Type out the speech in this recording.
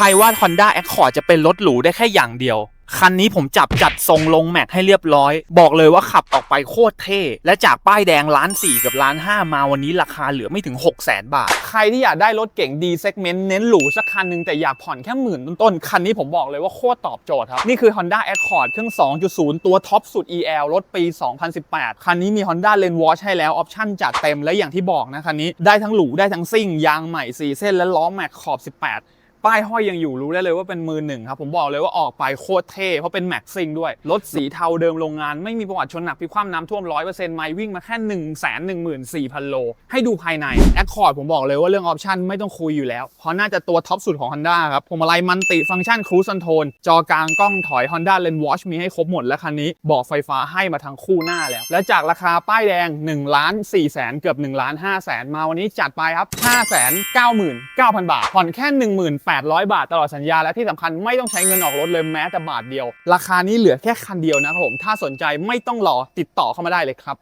ใครว่า Honda Accord จะเป็นรถหรูได้แค่อย่างเดียว คันนี้ผมจับจัดทรงลงแม็กให้เรียบร้อย บอกเลยว่าขับออกไปโคตรเท่ และจากป้ายแดงล้านสี่กับล้านห้ามาวันนี้ราคาเหลือไม่ถึง 6 0 0 0 0 0บาท ใครที่อยากได้รถเก่งดีเซกเมนต์เน้นหรูสักคันหนึ่งแต่อยากผ่อนแค่หมื่นต้นๆ คันนี้ผมบอกเลยว่าโคตรตอบโจทย์ครับ นี่คือ Honda Accord เครื่อง 2.0 ตัวท็อปสุด EL รถปี 2018 คันนี้มี Honda Lane Watch ให้แล้วออปชั่นจัดเต็มและอย่างที่บอกนะคันนี้ได้ทั้งหรูได้ทั้งซิ่งยางใหม่4เส้นและล้อแม็กขอบ 18 ป้ายห้อยยังอยู่รู้ได้เลยว่าเป็นมือหนึ่งครับผมบอกเลยว่าออกไปโคตรเท่เพราะเป็นแม็กซิงด้วย รถสีเทาเดิมโรงงานไม่มีประวัติชนหนักพิกคว่ำน้ำท่วม 100%ไม่วิ่งมาแค่ 1 1 4 0 0 0 โล ให้ดูภายใน Accord ผมบอกเลยว่าเรื่องออปชันไม่ต้องคุยอยู่แล้ว เพราะน่าจะตัวท็อปสุดของ Honda ครับผมอะไรมันติฟังก์ชันครู e คอนโทรลจอกลางกล้องถอย Honda Lane Watch มีให้ครบหมดและคันนี้บอกไฟฟ้าให้มาทั้งคู่หน้าแล้ว และจากราคาป้ายแดง1ล้าน4แสนเกือบ1ล้าน5แสนมาวันนี้จัดไปครับ5 9 9 0 0 0 บาทผ่อนแค่800 บาทตลอดสัญญาและที่สำคัญไม่ต้องใช้เงินออกรถเลยแม้แต่บาทเดียว ราคานี้เหลือแค่คันเดียวนะครับผมถ้าสนใจไม่ต้องรอติดต่อเข้ามาได้เลยครับ